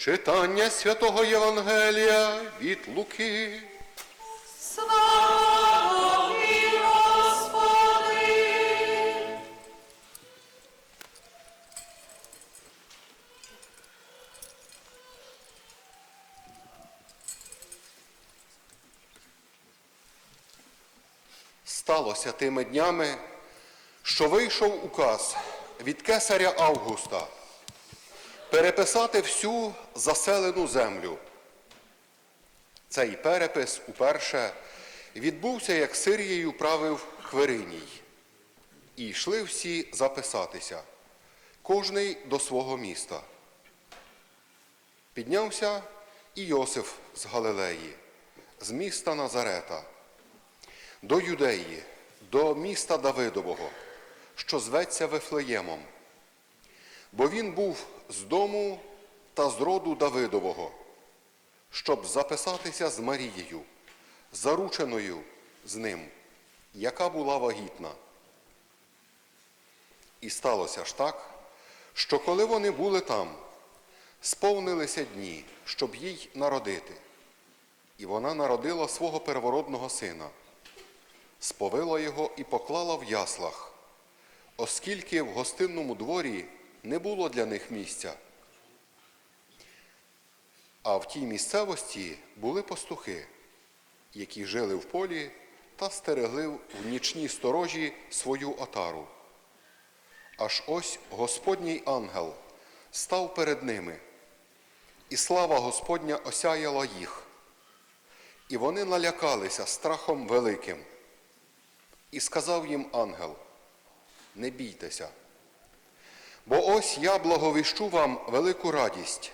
Читання святого Євангелія від Луки. Слава Господи! Сталося тими днями, що вийшов указ від кесаря Августа переписати всю заселену землю. Цей перепис уперше відбувся, як Сирією правив Хвериній. І йшли всі записатися, кожний до свого міста. Піднявся і Йосиф з Галилеї, з міста Назарета до Юдеї, до міста Давидового, що зветься Вифлеємом. Бо він був з дому та з роду Давидового, щоб записатися з Марією, зарученою з ним, яка була вагітна. І сталося ж так, що коли вони були там, сповнилися дні, щоб їй народити. І вона народила свого первородного сина сповила його і поклала в яслах, оскільки в гостинному дворі не було для них місця. А в тій місцевості були пастухи, які жили в полі та стерегли в нічній сторожі свою отару. Аж ось Господній ангел став перед ними, і слава Господня осяяла їх, і вони налякалися страхом великим. І сказав їм ангел, не бійтеся, бо ось я благовіщу вам велику радість,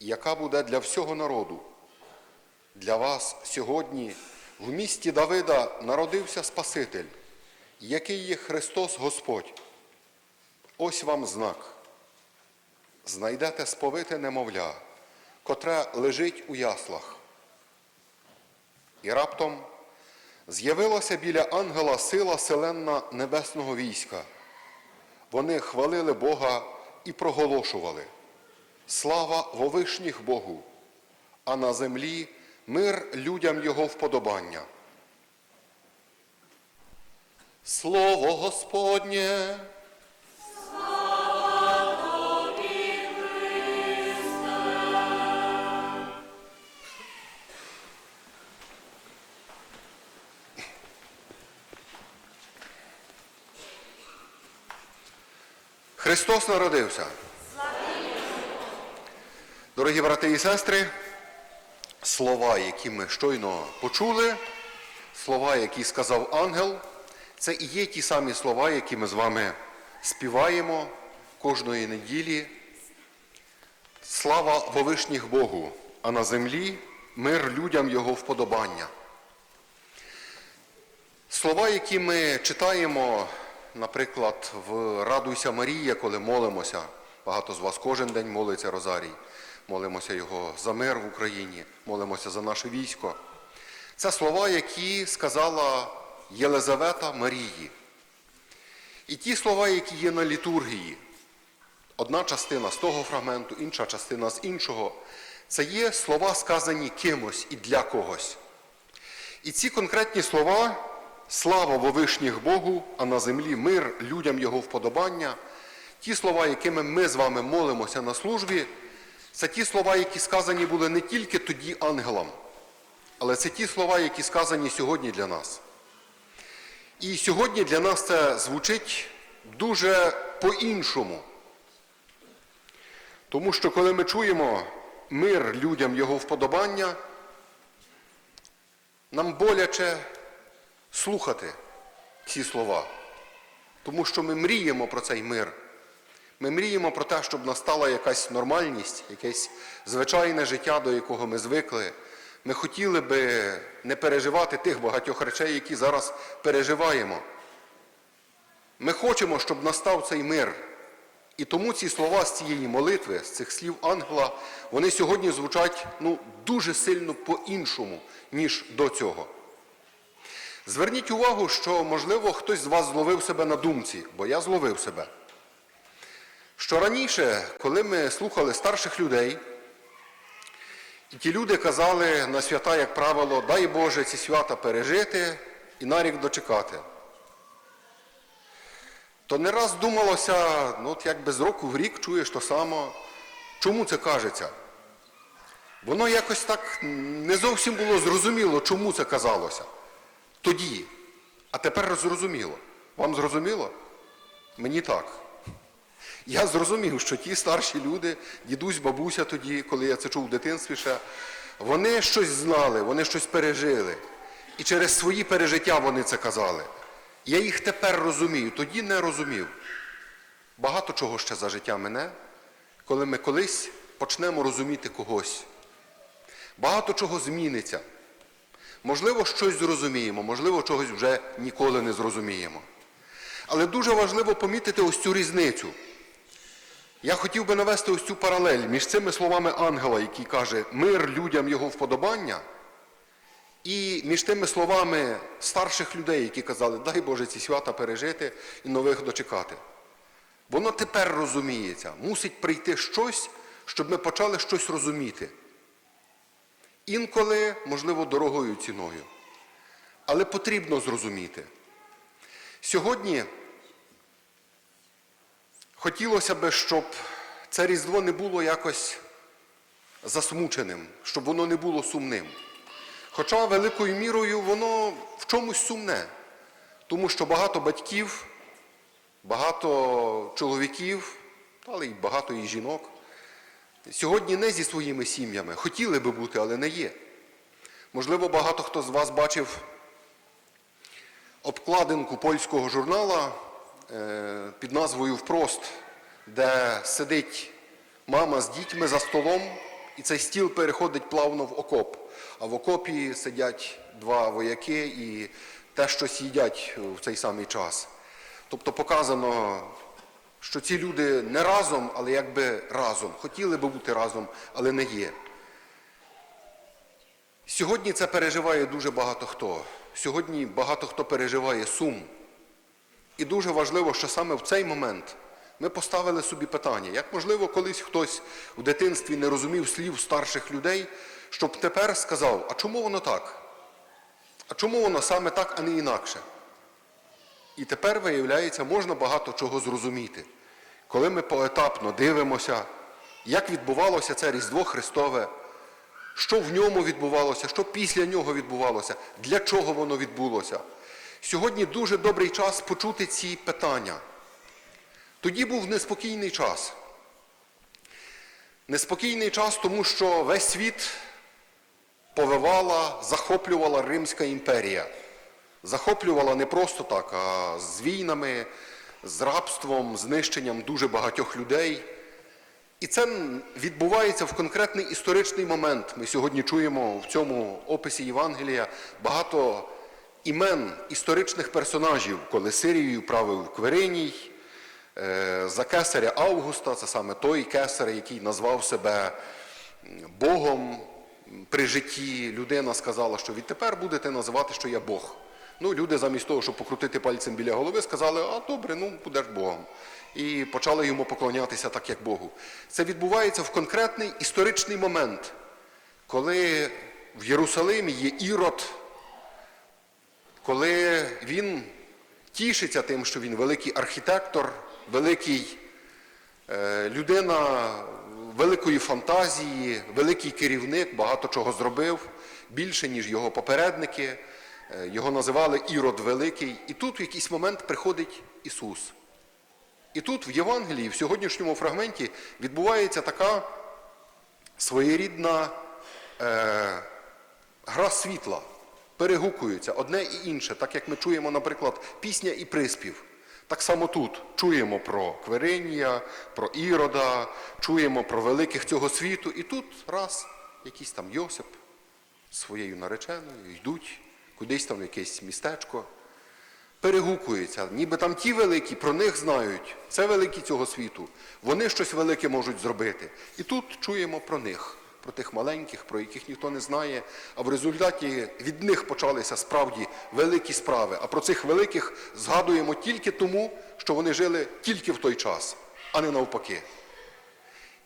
яка буде для всього народу. Для вас сьогодні в місті Давида народився Спаситель, який є Христос Господь. Ось вам знак. Знайдете сповите немовля, котре лежить у яслах. І раптом З'явилася біля ангела сила селенна небесного війська. Вони хвалили Бога і проголошували. Слава вовишніх Богу, а на землі мир людям Його вподобання. Слово Господнє. Христос народився. Дорогі брати і сестри, слова, які ми щойно почули, слова, які сказав ангел, це і є ті самі слова, які ми з вами співаємо кожної неділі. Слава Вовишніх Богу, а на землі мир людям Його вподобання. Слова, які ми читаємо, наприклад, в Радуйся Марія, коли молимося, багато з вас кожен день молиться Розарій, молимося Його за мир в Україні, молимося за наше військо. Це слова, які сказала Єлизавета Марії. І ті слова, які є на літургії, одна частина з того фрагменту, інша частина з іншого, це є слова, сказані кимось і для когось. І ці конкретні слова слава вовишніх Богу, а на землі мир людям Його вподобання. Ті слова, якими ми з вами молимося на службі, це ті слова, які сказані були не тільки тоді ангелам, але це ті слова, які сказані сьогодні для нас. І сьогодні для нас це звучить дуже по-іншому. Тому що коли ми чуємо мир людям Його вподобання, нам боляче слухати ці слова, тому що ми мріємо про цей мир. Ми мріємо про те, щоб настала якась нормальність, якесь звичайне життя, до якого ми звикли. Ми хотіли би не переживати тих багатьох речей, які зараз переживаємо. Ми хочемо, щоб настав цей мир. І тому ці слова з цієї молитви, з цих слів ангела, вони сьогодні звучать ну, дуже сильно по-іншому, ніж до цього. Зверніть увагу, що, можливо, хтось з вас зловив себе на думці, бо я зловив себе. Що раніше, коли ми слухали старших людей, І ті люди казали на свята, як правило, дай Боже ці свята пережити і на рік дочекати. То не раз думалося, ну от як без року в рік чуєш то само, чому це кажеться? Воно якось так не зовсім було зрозуміло, чому це казалося. Тоді. А тепер зрозуміло. Вам зрозуміло? Мені так. Я зрозумів, що ті старші люди, дідусь, бабуся тоді, коли я це чув в дитинстві ще, вони щось знали, вони щось пережили. І через свої пережиття вони це казали. Я їх тепер розумію, тоді не розумів. Багато чого ще за життя мене, коли ми колись почнемо розуміти когось. Багато чого зміниться. Можливо, щось зрозуміємо, можливо, чогось вже ніколи не зрозуміємо. Але дуже важливо помітити ось цю різницю. Я хотів би навести ось цю паралель між цими словами ангела, який каже мир людям його вподобання, і між тими словами старших людей, які казали, дай Боже ці свята пережити і нових дочекати. Воно тепер розуміється. Мусить прийти щось, щоб ми почали щось розуміти. Інколи, можливо, дорогою ціною. Але потрібно зрозуміти. Сьогодні хотілося б, щоб це Різдво не було якось засмученим, щоб воно не було сумним. Хоча великою мірою воно в чомусь сумне, тому що багато батьків, багато чоловіків, але й багато і жінок сьогодні не зі своїми сім'ями. Хотіли би бути, але не є. Можливо, багато хто з вас бачив обкладинку польського журнала е, під назвою Впрост, де сидить мама з дітьми за столом, і цей стіл переходить плавно в окоп. А в окопі сидять два вояки і те щось їдять в цей самий час. Тобто показано, що ці люди не разом, але якби разом. Хотіли би бути разом, але не є. Сьогодні це переживає дуже багато хто. Сьогодні багато хто переживає сум. І дуже важливо, що саме в цей момент ми поставили собі питання, як можливо, колись хтось в дитинстві не розумів слів старших людей, щоб тепер сказав, а чому воно так? А чому воно саме так, а не інакше? І тепер, виявляється, можна багато чого зрозуміти, коли ми поетапно дивимося, як відбувалося це Різдво Христове, що в ньому відбувалося, що після нього відбувалося, для чого воно відбулося. Сьогодні дуже добрий час почути ці питання. Тоді був неспокійний час. Неспокійний час, тому що весь світ повивала, захоплювала Римська імперія. Захоплювала не просто так, а з війнами, з рабством, знищенням дуже багатьох людей. І це відбувається в конкретний історичний момент. Ми сьогодні чуємо в цьому описі Євангелія багато імен історичних персонажів, коли Сирією правив Квериній, е, за кесаря Августа, це саме той кесар, який назвав себе Богом при житті. Людина сказала, що відтепер будете називати, що я Бог. Ну, люди замість того, щоб покрутити пальцем біля голови, сказали, а добре, ну будеш Богом. І почали йому поклонятися так, як Богу. Це відбувається в конкретний історичний момент, коли в Єрусалимі є Ірод, коли він тішиться тим, що він великий архітектор, великий е, людина великої фантазії, великий керівник, багато чого зробив, більше, ніж його попередники. Е, Його називали Ірод Великий. І тут в якийсь момент приходить Ісус. І тут в Євангелії, в сьогоднішньому фрагменті, відбувається така своєрідна е, гра світла. Перегукуються одне і інше, так як ми чуємо, наприклад, пісня і приспів. Так само тут чуємо про Кверинія, про Ірода, чуємо про великих цього світу, і тут раз якийсь там Йосип своєю нареченою йдуть кудись там в якесь містечко перегукується. Ніби там ті великі, про них знають. Це великі цього світу. Вони щось велике можуть зробити. І тут чуємо про них, про тих маленьких, про яких ніхто не знає. А в результаті від них почалися справді великі справи. А про цих великих згадуємо тільки тому, що вони жили тільки в той час, а не навпаки.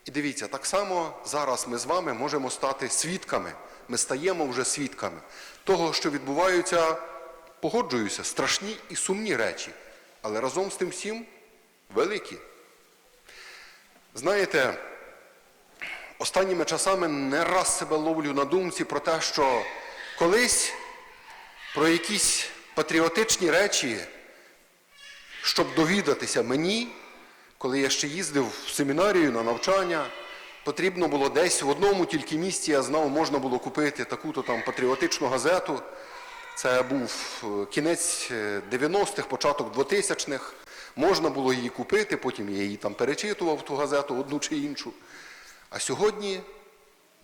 І дивіться, так само зараз ми з вами можемо стати свідками. Ми стаємо вже свідками того, що відбуваються, погоджуюся, страшні і сумні речі, але разом з тим всім великі. Знаєте, останніми часами не раз себе ловлю на думці про те, що колись про якісь патріотичні речі, щоб довідатися мені, коли я ще їздив в семінарію на навчання, потрібно було десь в одному тільки місці, я знав, можна було купити таку-то там патріотичну газету. Це був е, кінець е, 90-х, початок 2000-х. Можна було її купити, потім я її там перечитував, ту газету, одну чи іншу. А сьогодні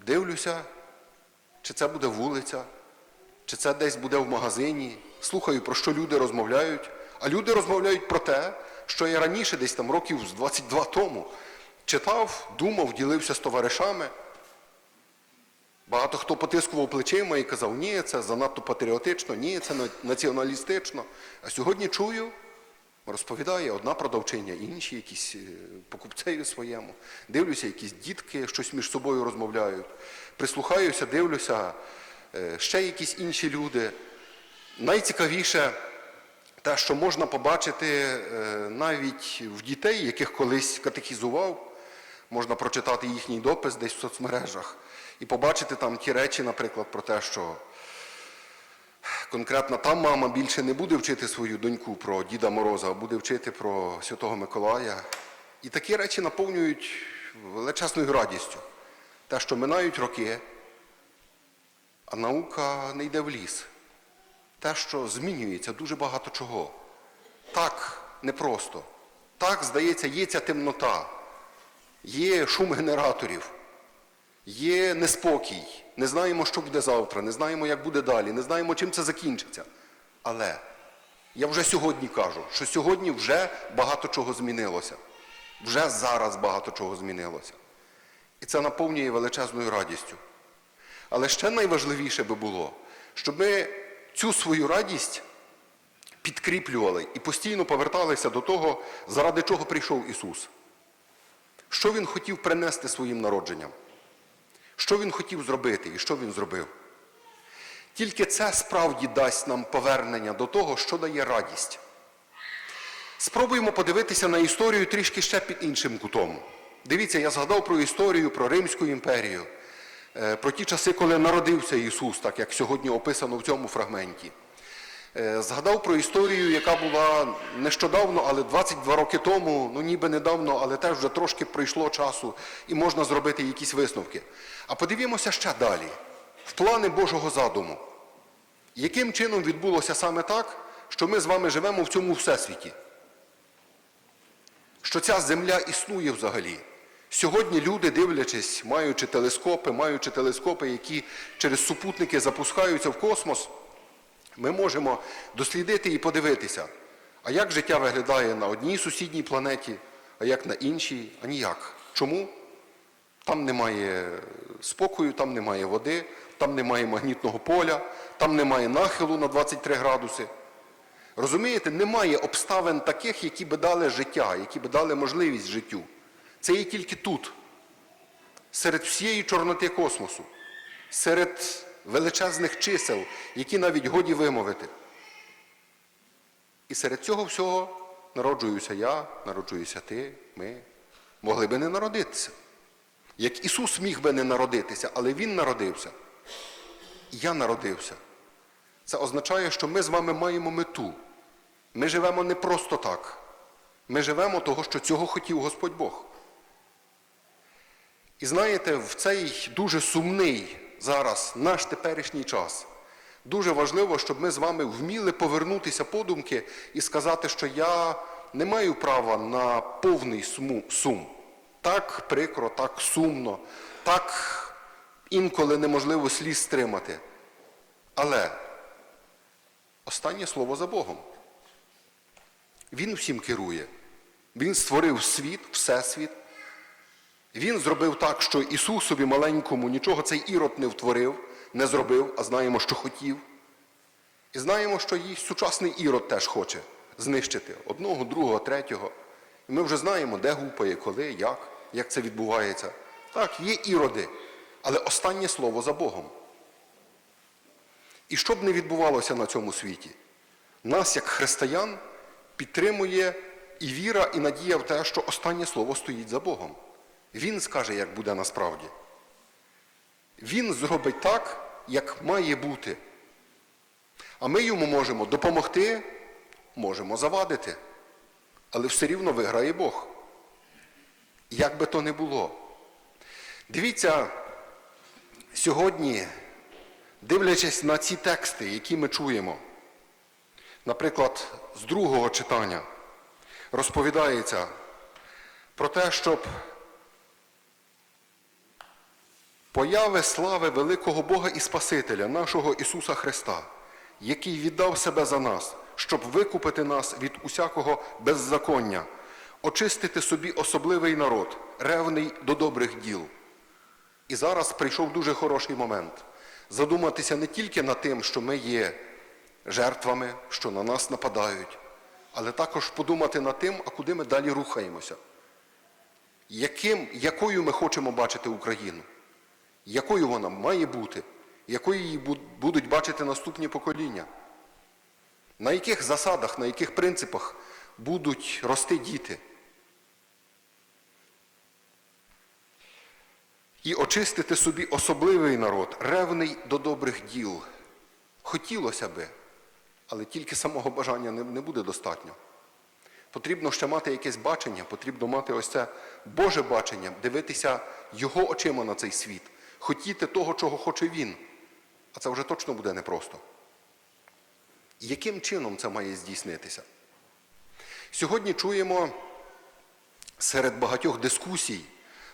дивлюся, чи це буде вулиця, чи це десь буде в магазині. Слухаю, про що люди розмовляють. А люди розмовляють про те, що я раніше, десь там років з 22 тому, читав, думав, ділився з товаришами. Багато хто потискував плечима і казав, ні, це занадто патріотично, ні, це націоналістично. А сьогодні чую, розповідає одна продавчиня, інші якісь е, покупцеві своєму. Дивлюся, якісь дітки щось між собою розмовляють. Прислухаюся, дивлюся, е, ще якісь інші люди. Найцікавіше те, що можна побачити е, навіть в дітей, яких колись катехізував, можна прочитати їхній допис десь в соцмережах і побачити там ті речі, наприклад, про те, що конкретно та мама більше не буде вчити свою доньку про Діда Мороза, а буде вчити про Святого Миколая. І такі речі наповнюють величезною радістю. Те, що минають роки, а наука не йде в ліс. Те, що змінюється дуже багато чого. Так непросто. Так, здається, є ця темнота, є шум генераторів, є неспокій. Не знаємо, що буде завтра, не знаємо, як буде далі, не знаємо, чим це закінчиться. Але я вже сьогодні кажу, що сьогодні вже багато чого змінилося. Вже зараз багато чого змінилося. І це наповнює величезною радістю. Але ще найважливіше би було, щоб ми цю свою радість підкріплювали і постійно поверталися до того, заради чого прийшов Ісус. Що Він хотів принести своїм народженням? Що Він хотів зробити і що Він зробив? Тільки це справді дасть нам повернення до того, що дає радість. Спробуємо подивитися на історію трішки ще під іншим кутом. Дивіться, я згадав про історію, про Римську імперію, е, про ті часи, коли народився Ісус, так як сьогодні описано в цьому фрагменті. Е, Згадав про історію, яка була нещодавно, але 22 роки тому, ну ніби недавно, але теж вже трошки пройшло часу і можна зробити якісь висновки. А подивімося ще далі, в плани Божого задуму. Яким чином відбулося саме так, що ми з вами живемо в цьому всесвіті? Що ця земля існує взагалі. Сьогодні люди, дивлячись, маючи телескопи, маючи телескопи, які через супутники запускаються в космос, ми можемо дослідити і подивитися, а як життя виглядає на одній сусідній планеті, а як на іншій, а ніяк. Чому? Там немає спокою, там немає води, там немає магнітного поля, там немає нахилу на 23 градуси. Розумієте, немає обставин таких, які би дали життя, які би дали можливість життю. Це є тільки тут, серед всієї чорноти космосу, серед величезних чисел, які навіть годі вимовити. І серед цього всього народжуюся я, народжуюся ти, ми. Могли би не народитися. Як Ісус міг би не народитися, але Він народився. І я народився. Це означає, що ми з вами маємо мету. Ми живемо не просто так. Ми живемо того, що цього хотів Господь Бог. І знаєте, в цей дуже сумний зараз наш теперішній час дуже важливо, щоб ми з вами вміли повернутися подумки і сказати, що я не маю права на повний сум. Так прикро, так сумно, так інколи неможливо сліз стримати. Але останнє слово за Богом. Він всім керує. Він створив світ, всесвіт. Він зробив так, що Ісусові маленькому нічого цей ірод не втворив, не зробив, а знаємо, що хотів. І знаємо, що і сучасний ірод теж хоче знищити одного, другого, третього. І ми вже знаємо, де гупає, коли, як, як це відбувається. Так, є іроди, але останнє слово за Богом. І що б не відбувалося на цьому світі, нас, як християн, підтримує і віра, і надія в те, що останнє слово стоїть за Богом. Він скаже, як буде насправді. Він зробить так, як має бути. А ми йому можемо допомогти, можемо завадити. Але все рівно виграє Бог. Як би то не було. Дивіться, сьогодні, дивлячись на ці тексти, які ми чуємо, наприклад, з другого читання, розповідається про те, щоб появи слави великого Бога і Спасителя, нашого Ісуса Христа, який віддав себе за нас, щоб викупити нас від усякого беззаконня, очистити собі особливий народ, ревний до добрих діл. І зараз прийшов дуже хороший момент задуматися не тільки над тим, що ми є жертвами, що на нас нападають, але також подумати над тим, а куди ми далі рухаємося. Яким, якою ми хочемо бачити Україну? Якою вона має бути? Якою її будуть бачити наступні покоління? На яких засадах, на яких принципах будуть рости діти? І очистити собі особливий народ, ревний до добрих діл. Хотілося би, але тільки самого бажання не, буде достатньо. Потрібно ще мати якесь бачення, потрібно мати ось це Боже бачення, дивитися Його очима на цей світ, хотіти того, чого хоче Він. А це вже точно буде непросто. Яким чином це має здійснитися? Сьогодні чуємо серед багатьох дискусій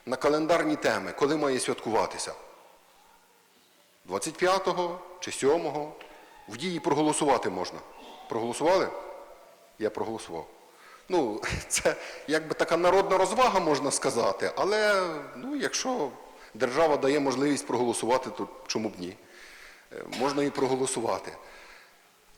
на календарні теми, коли має святкуватися. 25-го чи 7-го. В дії проголосувати можна. Проголосували? Я проголосував. Ну, це якби така народна розвага, можна сказати, але ну, якщо держава дає можливість проголосувати, то чому б ні? Е, Можна і проголосувати.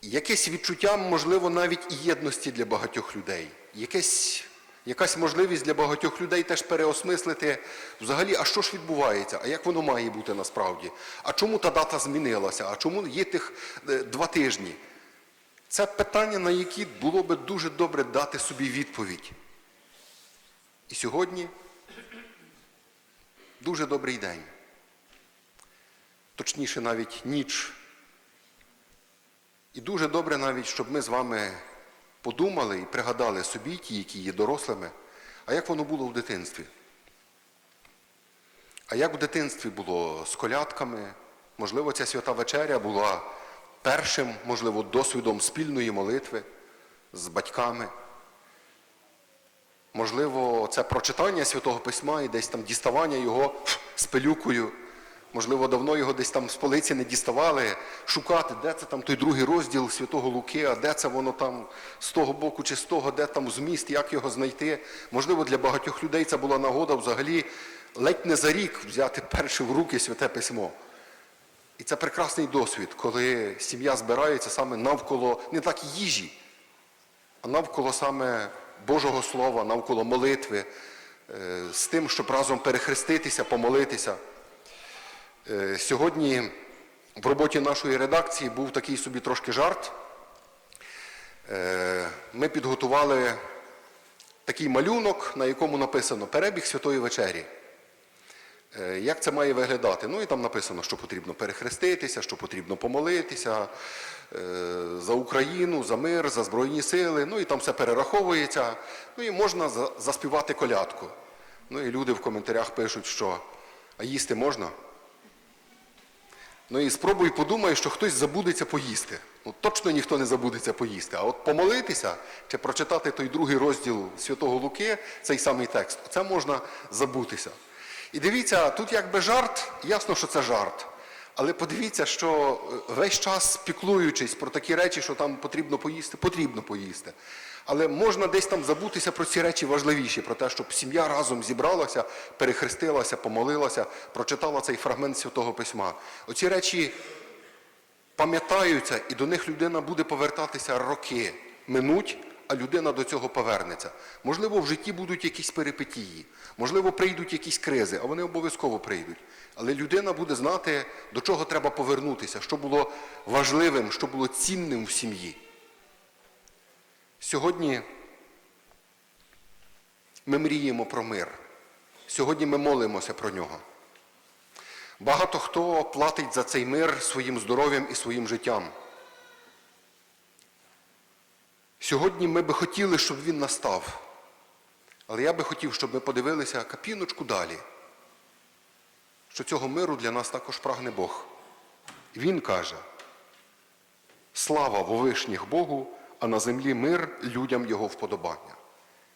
Якесь відчуття, можливо, навіть і єдності для багатьох людей. Якесь, якась можливість для багатьох людей теж переосмислити взагалі, а що ж відбувається, а як воно має бути насправді? А чому та дата змінилася? А чому є тих е, два тижні? Це питання, на які було би дуже добре дати собі відповідь. І сьогодні дуже добрий день. Точніше, навіть ніч. І дуже добре навіть, щоб ми з вами подумали і пригадали собі, ті, які є дорослими, а як воно було в дитинстві. А як в дитинстві було з колядками? Можливо, ця свята вечеря була першим, можливо, досвідом спільної молитви з батьками. Можливо, це прочитання Святого Письма і десь там діставання його з пилюкою. Можливо, давно його десь там з полиці не діставали, шукати, де це там той другий розділ Святого Луки, а де це воно там з того боку чи з того, де там зміст, як його знайти. Можливо, для багатьох людей це була нагода взагалі ледь не за рік взяти перше в руки Святе Письмо. І це прекрасний досвід, коли сім'я збирається саме навколо не так їжі, а навколо саме Божого Слова, навколо молитви, е, з тим, щоб разом перехреститися, помолитися. Е, Сьогодні в роботі нашої редакції був такий собі трошки жарт. Е, Ми підготували такий малюнок, на якому написано Перебіг Святої вечері. Е, Як це має виглядати? Ну і там написано, що потрібно перехреститися, що потрібно помолитися е, за Україну, за мир, за Збройні сили. Ну і там все перераховується. Ну і можна заспівати колядку. Ну і люди в коментарях пишуть, що а їсти можна? Ну і спробуй подумай, що хтось забудеться поїсти. Ну точно ніхто не забудеться поїсти. А от помолитися чи прочитати той другий розділ Святого Луки, цей самий текст, це можна забутися. І дивіться, тут якби жарт, ясно, що це жарт. Але подивіться, що е, весь час піклуючись про такі речі, що там потрібно поїсти, потрібно поїсти. Але можна десь там забутися про ці речі важливіші, про те, щоб сім'я разом зібралася, перехрестилася, помолилася, прочитала цей фрагмент Святого Письма. Оці речі пам'ятаються, і до них людина буде повертатися роки, минуть, а людина до цього повернеться. Можливо, в житті будуть якісь перипетії, можливо, прийдуть якісь кризи, а вони обов'язково прийдуть. Але людина буде знати, до чого треба повернутися, що було важливим, що було цінним в сім'ї. Сьогодні ми мріємо про мир. Сьогодні ми молимося про нього. Багато хто платить за цей мир своїм здоров'ям і своїм життям. Сьогодні ми би хотіли, щоб він настав. Але я би хотів, щоб ми подивилися капіночку далі, що цього миру для нас також прагне Бог. Він каже: слава вовишніх Богу, а на землі мир людям Його вподобання.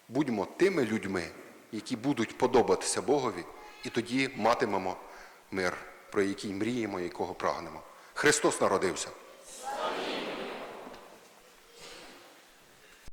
Будьмо тими людьми, які будуть подобатися Богові, і тоді матимемо мир, про який мріємо, якого прагнемо. Христос народився.